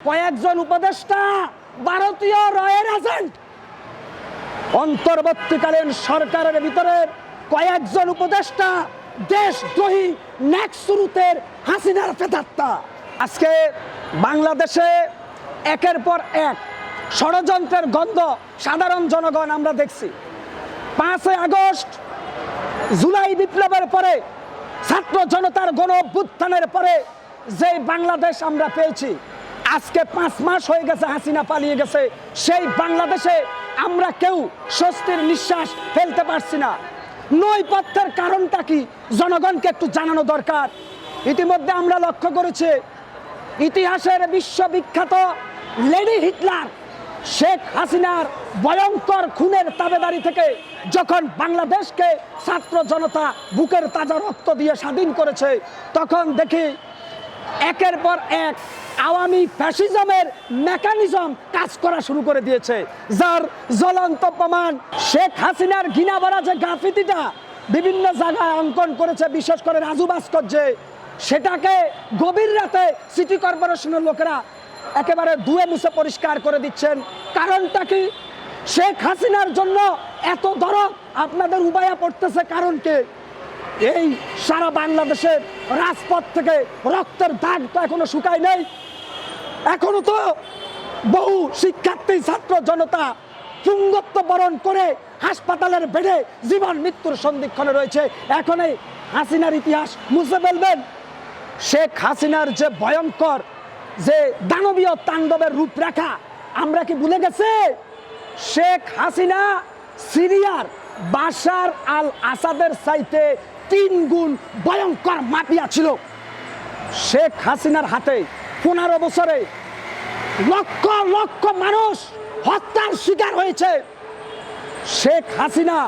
কয়েকজন উপদেষ্টা ভারতীয় রয়ের এজেন্ট অন্তর্বর্তীকালীন সরকারের ভিতরে কয়েকজন উপদেষ্টা দেশদ্রোহী নেক্সুরুতের হাসিনার ফেতাত্তা আজকে বাংলাদেশে একের পর এক ষড়যন্ত্রের গন্ধ সাধারণ জনগণ আমরা দেখছি। পাঁচই আগস্ট, জুলাই বিপ্লবের পরে, ছাত্র জনতার গণ অভ্যুত্থানের পরে যে বাংলাদেশ আমরা পেয়েছি আজকে পাঁচ মাস হয়ে গেছে হাসিনা পালিয়ে গেছে। সেই বাংলাদেশে আমরা কেউ স্বস্তির নিঃশ্বাস ফেলতে পারছি না। নৈপথ্যের কারণটা কি? জনগণকে একটু জানানো দরকার। ইতিমধ্যে আমরা লক্ষ্য করেছি, ইতিহাসের বিশ্ববিখ্যাত লেডি হিটলার শেখ হাসিনার ভয়ঙ্কর খুনের তাবেদারি থেকে যখন বাংলাদেশকে ছাত্র জনতা বুকের তাজা রক্ত দিয়ে স্বাধীন করেছে, তখন দেখি একের পর এক আওয়ামী ফ্যাসিজমের মেকানিজম কাজ করা শুরু করে দিয়েছে। যার জ্বলন্ত প্রমাণ শেখ হাসিনার ঘৃণাভরা যে গাফিতিটা বিভিন্ন জায়গায় অঙ্কন করেছে, বিশেষ করে রাজু ভাস্কর্যে সেটাকে গভীর রাতে সিটি কর্পোরেশনের লোকেরা একেবারে ধুয়ে মুছে পরিষ্কার করে দিচ্ছেন। কারণটা কি? শেখ হাসিনার জন্য এত দরদ আপনাদের উবায়া পড়তেছে কারণকে এই সারা বাংলাদেশের রাজপথ থেকে রক্তের দাগ তো এখনও শুকায় নেই। এখনও তো বহু শিক্ষার্থী, ছাত্র জনতা পুঙ্গত্ব বরণ করে হাসপাতালের বেডে জীবন মৃত্যুর সন্ধিক্ষণে রয়েছে। এখন এই হাসিনার ইতিহাস মুছে ফেলবেন। শেখ হাসিনার যে ভয়ঙ্কর, যে দানবীয় তাণ্ডবের রূপরেখা, আমরা কি ভুলে গেছে? শেখ হাসিনা সিরিয়ার বাশার আল আসাদের চাইতে তিন গুণ ভয়ঙ্কর মাফিয়া ছিল। শেখ হাসিনার হাতে পনেরো বছরে লক্ষ লক্ষ মানুষ হত্যার শিকার হয়েছে। শেখ হাসিনা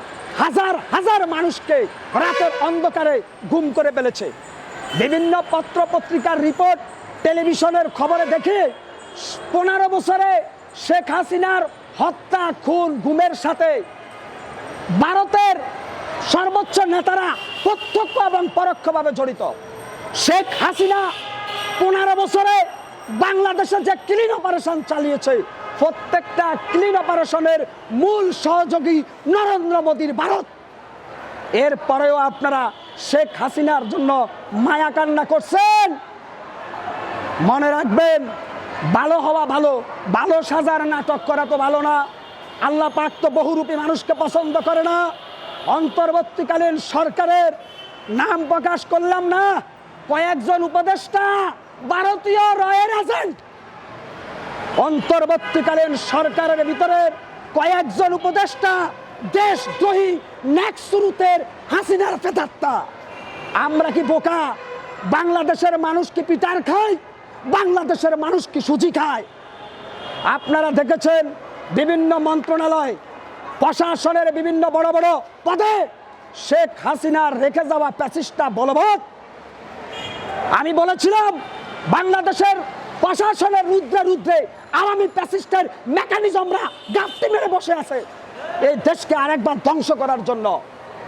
হাজার হাজার মানুষকে রাতের অন্ধকারে গুম করে ফেলেছে। বিভিন্ন পত্র পত্রিকার রিপোর্ট, টেলিভিশনের খবরে দেখে পনেরো বছরে শেখ হাসিনার হত্যা, খুন, গুমের সাথে ভারতের সর্বোচ্চ নেতারা প্রত্যক্ষ এবং পরোক্ষভাবে জড়িত। শেখ হাসিনা পনেরো বছরে বাংলাদেশে যে ক্লিন অপারেশন চালিয়েছে, প্রত্যেকটা ক্লিন অপারেশনের মূল সহযোগী নরেন্দ্র মোদীর ভারত। এরপরেও আপনারা শেখ হাসিনার জন্য মায়া কান্না করছেন। মনে রাখবেন, ভালো হওয়া ভালো ভালো সাজার নাটক করা তো ভালো না। আল্লাহ পাক তো বহুরূপী মানুষকে পছন্দ করে না। অন্তর্বর্তীকালীন সরকারের নাম প্রকাশ করলাম না, কয়েকজন উপদেষ্টা, ভারতীয় রয়ের এজেন্ট অন্তর্বর্তীকালীন সরকারের ভিতরে কয়েকজন উপদেষ্টা, দেশদ্রোহী, নেক্সুরুতের হাসিনার ফেতাত্তা। আমরা কি বোকা? বাংলাদেশের মানুষ কি পিটার খায়? বাংলাদেশের মানুষ কি সুজি খায়? আপনারা দেখেছেন বিভিন্ন মন্ত্রণালয় প্রশাসনের বিভিন্ন বড় বড় পদে শেখ হাসিনার রেখে যাওয়া প্যাসিসটা বলবৎ। আমি বলেছিলাম, বাংলাদেশের প্রশাসনের রুদ্রে রুদ্রে আওয়ামী প্যাসিস্টের মেকানিজমরা গাপ্তি মেরে বসে আছে। এই দেশকে আরেকবার ধ্বংস করার জন্য